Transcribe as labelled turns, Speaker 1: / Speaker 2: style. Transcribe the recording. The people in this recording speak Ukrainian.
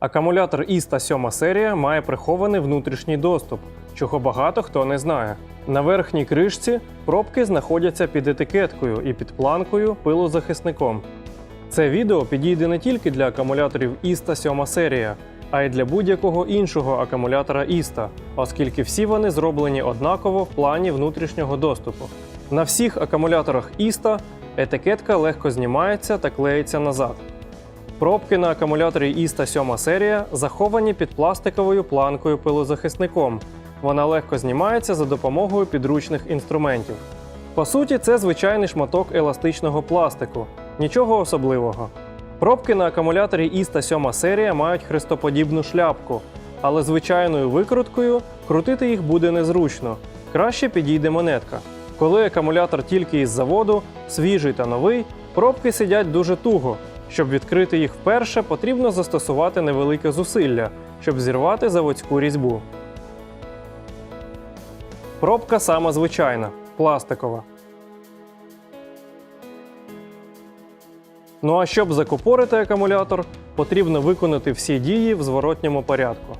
Speaker 1: Акумулятор Іста 7 серія має прихований внутрішній доступ, чого багато хто не знає. На верхній кришці пробки знаходяться під етикеткою і під планкою пилозахисником. Це відео підійде не тільки для акумуляторів Іста 7 серія, а й для будь-якого іншого акумулятора Іста, оскільки всі вони зроблені однаково в плані внутрішнього доступу. На всіх акумуляторах Іста етикетка легко знімається та клеїться назад. Пробки на акумуляторі Іста 7 серія заховані під пластиковою планкою пилозахисником. Вона легко знімається за допомогою підручних інструментів. По суті, це звичайний шматок еластичного пластику, нічого особливого. Пробки на акумуляторі Іста 7 серія мають хрестоподібну шляпку, але звичайною викруткою крутити їх буде незручно. Краще підійде монетка. Коли акумулятор тільки із заводу, свіжий та новий, пробки сидять дуже туго. Щоб відкрити їх вперше, потрібно застосувати невелике зусилля, щоб зірвати заводську різьбу. Пробка сама звичайна, пластикова. Ну а щоб закупорити акумулятор, потрібно виконати всі дії в зворотньому порядку.